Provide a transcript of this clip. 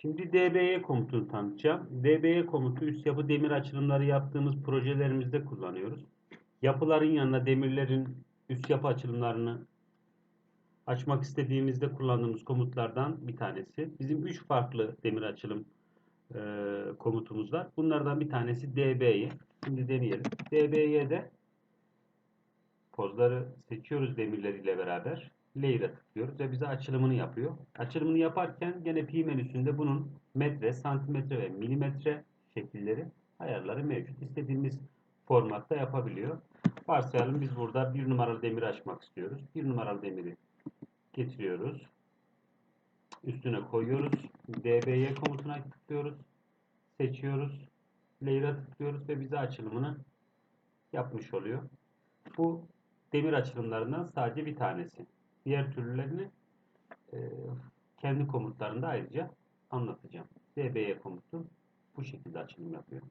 Şimdi DBY komutunu tanıtacağım. DBY komutu üst yapı demir açılımları yaptığımız projelerimizde kullanıyoruz. Yapıların yanına demirlerin üst yapı açılımlarını açmak istediğimizde kullandığımız komutlardan bir tanesi. Bizim üç farklı demir açılım e, komutumuz var. Bunlardan bir tanesi DBY. Şimdi deneyelim. DBY'de pozları seçiyoruz demirleriyle beraber. Layer'a tıklıyoruz ve bize açılımını yapıyor. Açılımını yaparken gene pi menüsünde bunun metre, santimetre ve milimetre şekilleri ayarları mevcut. İstediğimiz formatta yapabiliyor. Varsayalım biz burada bir numaralı demir açmak istiyoruz. Bir numaralı demiri getiriyoruz. Üstüne koyuyoruz. DBY komutuna tıklıyoruz. Seçiyoruz. Layer'a tıklıyoruz ve bize açılımını yapmış oluyor. Bu demir açılımlarından sadece bir tanesi. Diğer türlerini e, kendi komutlarında ayrıca anlatacağım. DBY komutu bu şekilde açılım yapıyor.